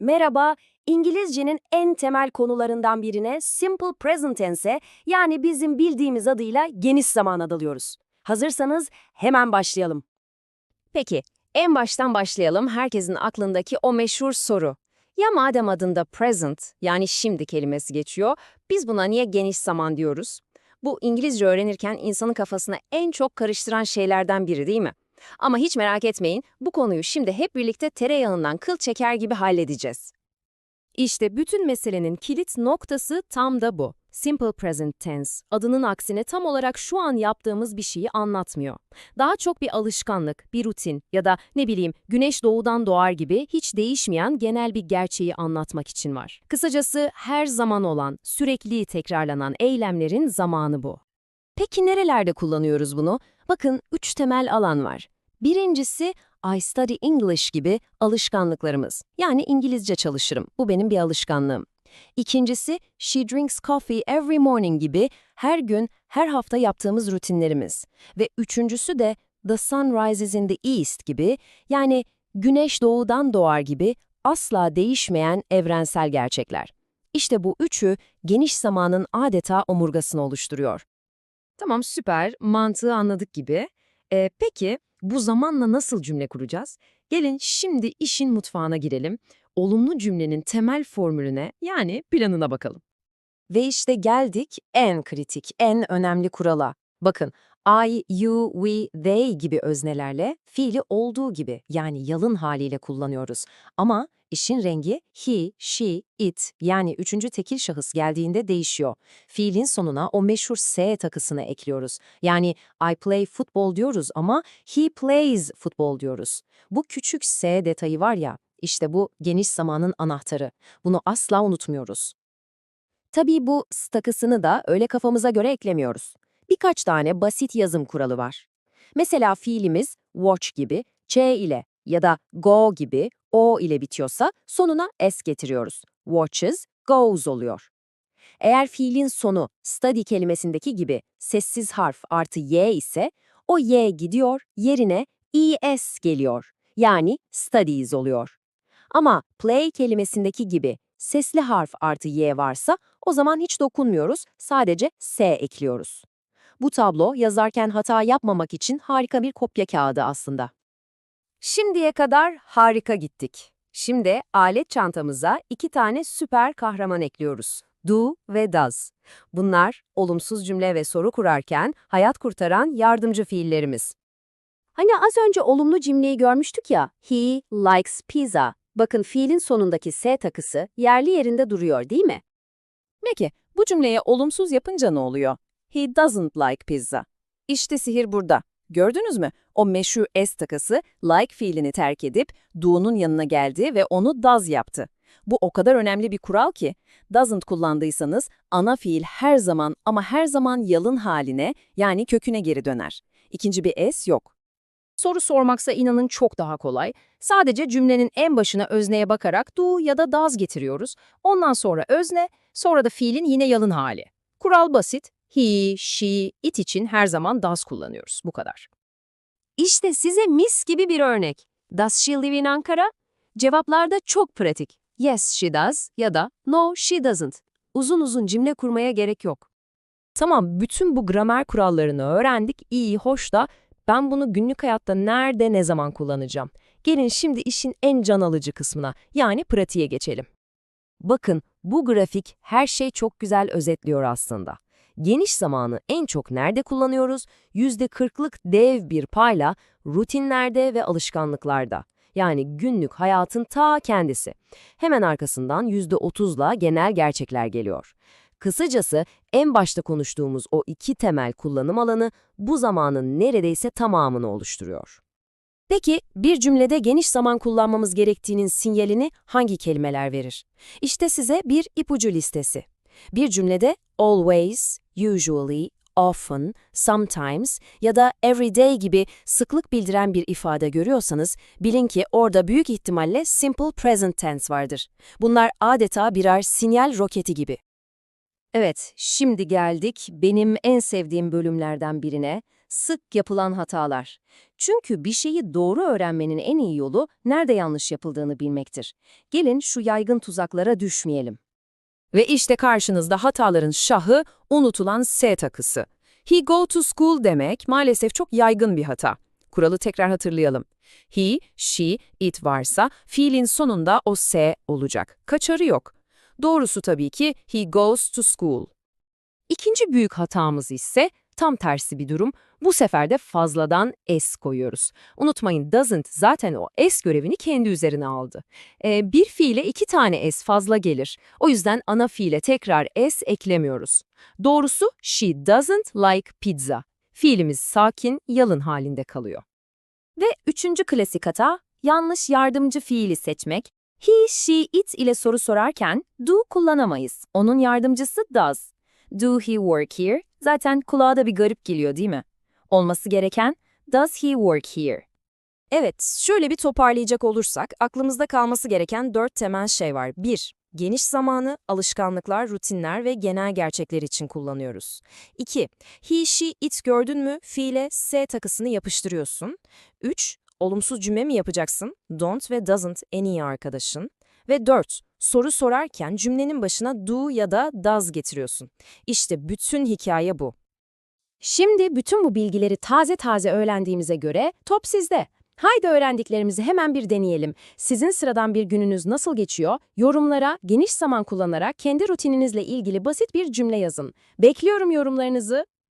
Merhaba, İngilizcenin en temel konularından birine Simple Present Tense'e yani bizim bildiğimiz adıyla geniş zamana dalıyoruz. Hazırsanız hemen başlayalım. Peki, en baştan başlayalım herkesin aklındaki o meşhur soru. Ya madem adında present yani şimdi kelimesi geçiyor, biz buna niye geniş zaman diyoruz? Bu İngilizce öğrenirken insanın kafasına en çok karıştıran şeylerden biri değil mi? Ama hiç merak etmeyin, bu konuyu şimdi hep birlikte tereyağından kıl çeker gibi halledeceğiz. İşte bütün meselenin kilit noktası tam da bu. Simple present tense, adının aksine tam olarak şu an yaptığımız bir şeyi anlatmıyor. Daha çok bir alışkanlık, bir rutin ya da ne bileyim güneş doğudan doğar gibi hiç değişmeyen genel bir gerçeği anlatmak için var. Kısacası her zaman olan, sürekli tekrarlanan eylemlerin zamanı bu. Peki nerelerde kullanıyoruz bunu? Bakın üç temel alan var. Birincisi I study English gibi alışkanlıklarımız. Yani İngilizce çalışırım. Bu benim bir alışkanlığım. İkincisi she drinks coffee every morning gibi her gün, her hafta yaptığımız rutinlerimiz. Ve üçüncüsü de the sun rises in the east gibi yani güneş doğudan doğar gibi asla değişmeyen evrensel gerçekler. İşte bu üçü geniş zamanın adeta omurgasını oluşturuyor. Tamam süper, mantığı anladık gibi. Ee, peki bu zamanla nasıl cümle kuracağız? Gelin şimdi işin mutfağına girelim. Olumlu cümlenin temel formülüne yani planına bakalım. Ve işte geldik en kritik, en önemli kurala. Bakın I, you, we, they gibi öznelerle fiili olduğu gibi yani yalın haliyle kullanıyoruz. Ama işin rengi he, she, it yani üçüncü tekil şahıs geldiğinde değişiyor. Fiilin sonuna o meşhur s takısını ekliyoruz. Yani I play football diyoruz ama he plays football diyoruz. Bu küçük s detayı var ya, işte bu geniş zamanın anahtarı. Bunu asla unutmuyoruz. Tabii bu s takısını da öyle kafamıza göre eklemiyoruz. Birkaç tane basit yazım kuralı var. Mesela fiilimiz watch gibi ç ile ya da go gibi o ile bitiyorsa sonuna s getiriyoruz. Watches, goes oluyor. Eğer fiilin sonu study kelimesindeki gibi sessiz harf artı y ise o y gidiyor, yerine es geliyor. Yani studies oluyor. Ama play kelimesindeki gibi sesli harf artı y varsa o zaman hiç dokunmuyoruz, sadece s ekliyoruz. Bu tablo yazarken hata yapmamak için harika bir kopya kağıdı aslında. Şimdiye kadar harika gittik. Şimdi alet çantamıza iki tane süper kahraman ekliyoruz. Do ve does. Bunlar olumsuz cümle ve soru kurarken hayat kurtaran yardımcı fiillerimiz. Hani az önce olumlu cümleyi görmüştük ya, he likes pizza. Bakın fiilin sonundaki s takısı yerli yerinde duruyor değil mi? Peki, bu cümleye olumsuz yapınca ne oluyor? He doesn't like pizza. İşte sihir burada. Gördünüz mü? O meşhur s takısı like fiilini terk edip do'nun yanına geldi ve onu does yaptı. Bu o kadar önemli bir kural ki, doesn't kullandıysanız ana fiil her zaman ama her zaman yalın haline yani köküne geri döner. İkinci bir s yok. Soru sormaksa inanın çok daha kolay. Sadece cümlenin en başına özneye bakarak do ya da does getiriyoruz. Ondan sonra özne, sonra da fiilin yine yalın hali. Kural basit. He, she, it için her zaman does kullanıyoruz. Bu kadar. İşte size mis gibi bir örnek. Does she live in Ankara? Cevaplarda çok pratik. Yes, she does ya da no, she doesn't. Uzun uzun cümle kurmaya gerek yok. Tamam, bütün bu gramer kurallarını öğrendik, iyi, hoş da ben bunu günlük hayatta nerede, ne zaman kullanacağım? Gelin şimdi işin en can alıcı kısmına, yani pratiğe geçelim. Bakın, bu grafik her şey çok güzel özetliyor aslında. Geniş zamanı en çok nerede kullanıyoruz? %40'lık dev bir payla rutinlerde ve alışkanlıklarda. Yani günlük hayatın ta kendisi. Hemen arkasından %30'la genel gerçekler geliyor. Kısacası en başta konuştuğumuz o iki temel kullanım alanı bu zamanın neredeyse tamamını oluşturuyor. Peki bir cümlede geniş zaman kullanmamız gerektiğinin sinyalini hangi kelimeler verir? İşte size bir ipucu listesi. Bir cümlede always, usually, often, sometimes ya da every day gibi sıklık bildiren bir ifade görüyorsanız bilin ki orada büyük ihtimalle simple present tense vardır. Bunlar adeta birer sinyal roketi gibi. Evet, şimdi geldik benim en sevdiğim bölümlerden birine, sık yapılan hatalar. Çünkü bir şeyi doğru öğrenmenin en iyi yolu nerede yanlış yapıldığını bilmektir. Gelin şu yaygın tuzaklara düşmeyelim. Ve işte karşınızda hataların şahı unutulan S takısı. He go to school demek maalesef çok yaygın bir hata. Kuralı tekrar hatırlayalım. He, she, it varsa fiilin sonunda o S olacak. Kaçarı yok. Doğrusu tabii ki he goes to school. İkinci büyük hatamız ise tam tersi bir durum. Bu sefer de fazladan s koyuyoruz. Unutmayın doesn't zaten o s görevini kendi üzerine aldı. Ee, bir fiile iki tane s fazla gelir. O yüzden ana fiile tekrar s eklemiyoruz. Doğrusu she doesn't like pizza. Fiilimiz sakin, yalın halinde kalıyor. Ve üçüncü klasik hata, yanlış yardımcı fiili seçmek. He, she, it ile soru sorarken do kullanamayız. Onun yardımcısı does. Do he work here? Zaten kulağa da bir garip geliyor değil mi? Olması gereken does he work here? Evet, şöyle bir toparlayacak olursak aklımızda kalması gereken dört temel şey var. 1. Geniş zamanı, alışkanlıklar, rutinler ve genel gerçekler için kullanıyoruz. 2. He, she, it gördün mü fiile s takısını yapıştırıyorsun. 3. Olumsuz cümle mi yapacaksın? Don't ve doesn't en iyi arkadaşın. Ve 4. Soru sorarken cümlenin başına do ya da does getiriyorsun. İşte bütün hikaye bu. Şimdi bütün bu bilgileri taze taze öğrendiğimize göre top sizde. Haydi öğrendiklerimizi hemen bir deneyelim. Sizin sıradan bir gününüz nasıl geçiyor? Yorumlara geniş zaman kullanarak kendi rutininizle ilgili basit bir cümle yazın. Bekliyorum yorumlarınızı.